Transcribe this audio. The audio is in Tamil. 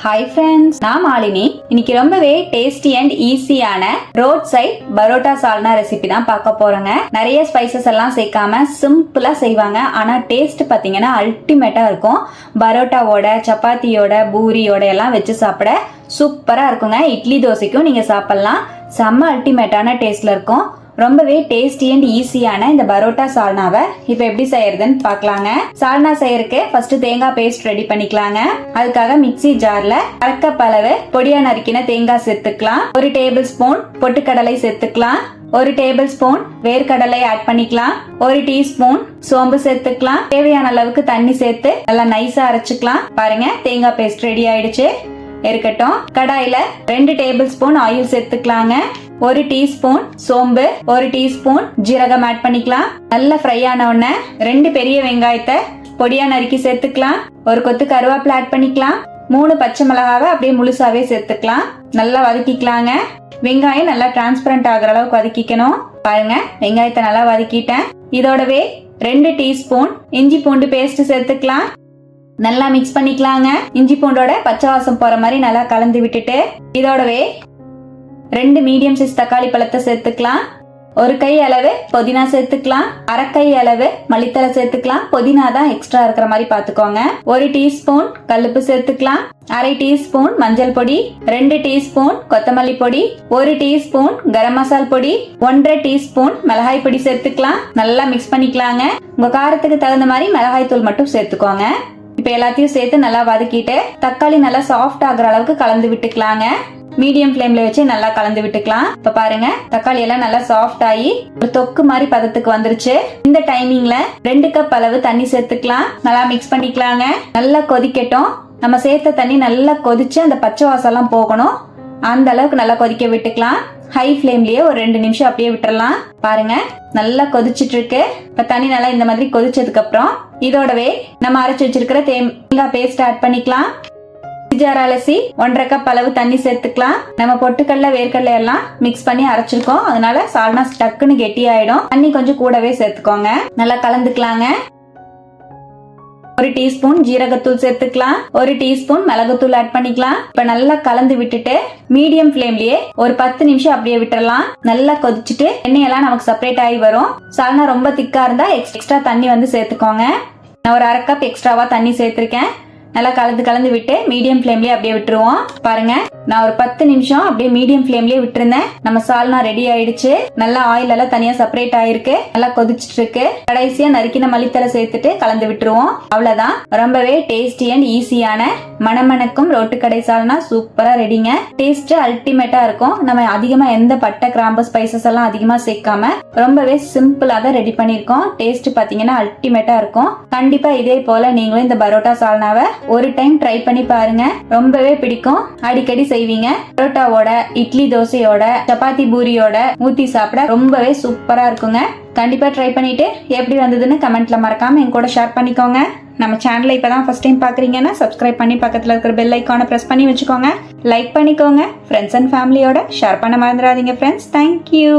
ஹாய் ஃப்ரெண்ட்ஸ் நான் மாலினி. இன்னைக்கு ரொம்பவே டேஸ்டி அண்ட் ஈஸியான road side parotta salna recipe தான் பார்க்க போறோங்க. நிறைய ஸ்பைசஸ் எல்லாம் சேர்க்காம சிம்பிளா செய்வாங்க. ஆனா டேஸ்ட் பாத்தீங்கன்னா அல்டிமேட்டா இருக்கும். பரோட்டாவோட சப்பாத்தியோட பூரியோட எல்லாம் வச்சு சாப்பிட சூப்பரா இருக்குங்க. இட்லி தோசைக்கும் நீங்க சாப்பிடலாம். செம்ம அல்டிமேட்டான டேஸ்ட்ல இருக்கும். ரொம்பவே டேஸ்டி அண்ட் ஈஸியான இந்த பரோட்டா சால்னாவை இப்போ எப்படி செய்யறதுன்னு பார்க்கலாங்க. சால்னா செய்யறதுக்கு ஃபர்ஸ்ட் தேங்காய் பேஸ்ட் ரெடி பண்ணிக்கலாங்க. அதுக்காக மிக்ஸி ஜார்ல அரைக்கப் அளவு பொடியா நறுக்கின தேங்காய் சேர்த்துக்கலாம். ஒரு டேபிள் ஸ்பூன் பொட்டுக்கடலை சேர்த்துக்கலாம். ஒரு டேபிள் ஸ்பூன் வேர்க்கடலை ஆட் பண்ணிக்கலாம். ஒரு டீஸ்பூன் சோம்பு சேர்த்துக்கலாம். தேவையான அளவுக்கு தண்ணி சேர்த்து நல்லா நைஸா அரைச்சுக்கலாம். பாருங்க தேங்காய் பேஸ்ட் ரெடி ஆயிடுச்சு. இருக்கட்டும். கடாயில ரெண்டு டேபிள் ஸ்பூன் ஆயில் சேர்த்துக்கலாங்க. ஒரு டீஸ்பூன் சோம்பு ஒரு டீஸ்பூன் ஜீரகம் ஆட் பண்ணிக்கலாம். நல்லா ஃப்ரை ஆன உடனே ரெண்டு பெரிய வெங்காயத்தை பொடியா நறுக்கி சேர்த்துக்கலாம். ஒரு கொத்து கருவேப்பிலை ஆட் பண்ணிக்கலாம். மூணு பச்சை மிளகாவை அப்படியே முழுசாவே சேர்த்துக்கலாம். நல்லா வதக்கிக்கலாங்க. வெங்காயம் நல்லா டிரான்ஸ்பரண்ட் ஆகுற அளவுக்கு வதக்கிக்கணும். பாருங்க வெங்காயத்தை நல்லா வதக்கிட்டேன். இதோடவே ரெண்டு டீஸ்பூன் இஞ்சி பூண்டு பேஸ்ட் சேர்த்துக்கலாம். நல்லா மிக்ஸ் பண்ணிக்கலாங்க. இஞ்சி பூண்டோட பச்சை வாசம் போற மாதிரி நல்லா கலந்து விட்டுட்டு இதோடவே ரெண்டு மீடியம் சைஸ் தக்காளி பழத்தை சேர்த்துக்கலாம். ஒரு கை அளவு புதினா சேர்த்துக்கலாம். அரை கை அளவு மல்லித்தலை சேர்த்துக்கலாம். புதினா தான் எக்ஸ்ட்ரா இருக்கிற மாதிரி பாத்துக்கோங்க ஒரு டீஸ்பூன் கல்லுப்பு சேர்த்துக்கலாம். அரை டீஸ்பூன் மஞ்சள் பொடி ரெண்டு டீஸ்பூன் கொத்தமல்லி பொடி ஒரு டீஸ்பூன் கரம் மசால் பொடி ஒன்றரை டீஸ்பூன் மிளகாய் பொடி சேர்த்துக்கலாம். நல்லா மிக்ஸ் பண்ணிக்கலாங்க. உங்க காரத்துக்கு தகுந்த மாதிரி மிளகாய் தூள் மட்டும் சேர்த்துக்கோங்க. இப்போ எல்லாத்தையும் சேர்த்து நல்லா வதக்கிட்டு தக்காளி நல்லா சாஃப்ட் ஆகுற அளவுக்கு கலந்து விட்டுக்கலாங்க. மீடியம் ஃப்ளேம்ல வச்சு நல்லா கலந்து விட்டுக்கலாம். இப்ப பாருங்க தக்காளி எல்லாம் நல்லா சாஃப்ட் ஆகி ஒரு தொக்கு மாதிரி பதத்துக்கு வந்துருச்சு. இந்த டைமிங்ல ரெண்டு கப் அளவு தண்ணி சேர்த்துக்கலாம். நல்லா மிக்ஸ் பண்ணிக்கலாங்க. நல்லா கொதிக்கட்டும். நம்ம சேர்த்த தண்ணி நல்லா கொதிச்சு அந்த பச்சை வாசம் போகணும். அந்த அளவுக்கு நல்லா கொதிக்க விட்டுக்கலாம். ஹை ஃப்ளேம்லயே ஒரு ரெண்டு நிமிஷம் அப்படியே விட்டுறலாம். பாருங்க நல்லா கொதிச்சிட்டு இருக்கு இப்ப தண்ணி நல்லா இந்த மாதிரி கொதிச்சதுக்கு அப்புறம் இதோடவே நம்ம அரைச்சு வச்சிருக்கிற தேங்காய் பேஸ்ட் ஆட் பண்ணிக்கலாம். ஜார் அலசி ஒன்றரை கப் அளவு தண்ணி சேர்த்துக்கலாம். நம்ம பொட்டுக்கடல வேர்க்கடல எல்லாம் மிக்ஸ் பண்ணி அரைச்சிருக்கோம். அதனால சால்னா டக்குன்னு கெட்டி ஆயிடும் தண்ணி கொஞ்சம் கூடவே சேர்த்துக்கோங்க. நல்லா கலந்துக்கலாங்க. ஒரு டீஸ்பூன் ஜீரகத்தூள் சேர்த்துக்கலாம். ஒரு டீஸ்பூன் மிளகுத்தூள் ஆட் பண்ணிக்கலாம். இப்ப நல்லா கலந்து விட்டுட்டு மீடியம் ஃப்ளேம்லயே ஒரு பத்து நிமிஷம் அப்படியே விட்டுறலாம். நல்லா கொதிச்சுட்டு எண்ணெயெல்லாம் நமக்கு செப்பரேட் ஆகி வரும். சால்னா ரொம்ப திக்கா இருந்தா எக்ஸ்ட்ரா தண்ணி வந்து சேர்த்துக்கோங்க. நான் ஒரு அரை கப் எக்ஸ்ட்ராவா தண்ணி சேர்த்திருக்கேன். நல்லா கலந்து கலந்து விட்டு மீடியம் ஃப்ளேம்லயே அப்படியே விட்டுருவோம். பாருங்க நான் ஒரு பத்து நிமிஷம் அப்படியே மீடியம் ஃப்ளேம்லயே விட்டுருந்தேன். நம்ம சால்னா ரெடி ஆயிடுச்சு. நல்லா ஆயில் எல்லாம் தனியா செப்பரேட் ஆயிருக்கு. நல்லா கொதிச்சுட்டு இருக்கு கடைசியா நறுக்கின மல்லித்தலை சேர்த்துட்டு கலந்து விட்டுருவோம். அவ்வளவுதான். ரொம்பவே டேஸ்டி அண்ட் ஈஸியான மணமணக்கும் ரோட்டு கடை சால்னா சூப்பரா ரெடிங்க. டேஸ்ட் அல்டிமேட்டா இருக்கும். நம்ம அதிகமா எந்த பட்டை கிராம்பு ஸ்பைசஸ் எல்லாம் அதிகமா சேர்க்காம ரொம்பவே சிம்பிளா தான் ரெடி பண்ணிருக்கோம் டேஸ்ட் பாத்தீங்கன்னா அல்டிமேட்டா இருக்கும். கண்டிப்பா இதே போல நீங்களும் இந்த பரோட்டா சால்னாவை ஒரு டைம் ட்ரை பண்ணி பாருங்க. ரொம்பவே பிடிக்கும். அடிக்கடி செய்வீங்க. பரோட்டாவோட இட்லி தோசையோட சப்பாத்தி பூரியோட ஊத்தி சாப்பிட ரொம்பவே சூப்பரா இருக்குங்க. கண்டிப்பாக ட்ரை பண்ணிவிட்டு எப்படி வந்ததுன்னு கமெண்ட்டில் மறக்காமல் என் கூட ஷேர் பண்ணிக்கோங்க. நம்ம சேனலை இப்பதான் ஃபர்ஸ்ட் டைம் பார்க்குறீங்கன்னா சப்ஸ்கிரைப் பண்ணி பக்கத்தில் இருக்கிற பெல் ஐக்கானை ப்ரெஸ் பண்ணி வச்சுக்கோங்க. லைக் பண்ணிக்கோங்க. ஃப்ரெண்ட்ஸ் அண்ட் ஃபேமிலியோட ஷேர் பண்ண மறந்துடாதீங்க ஃப்ரெண்ட்ஸ் தேங்க்யூ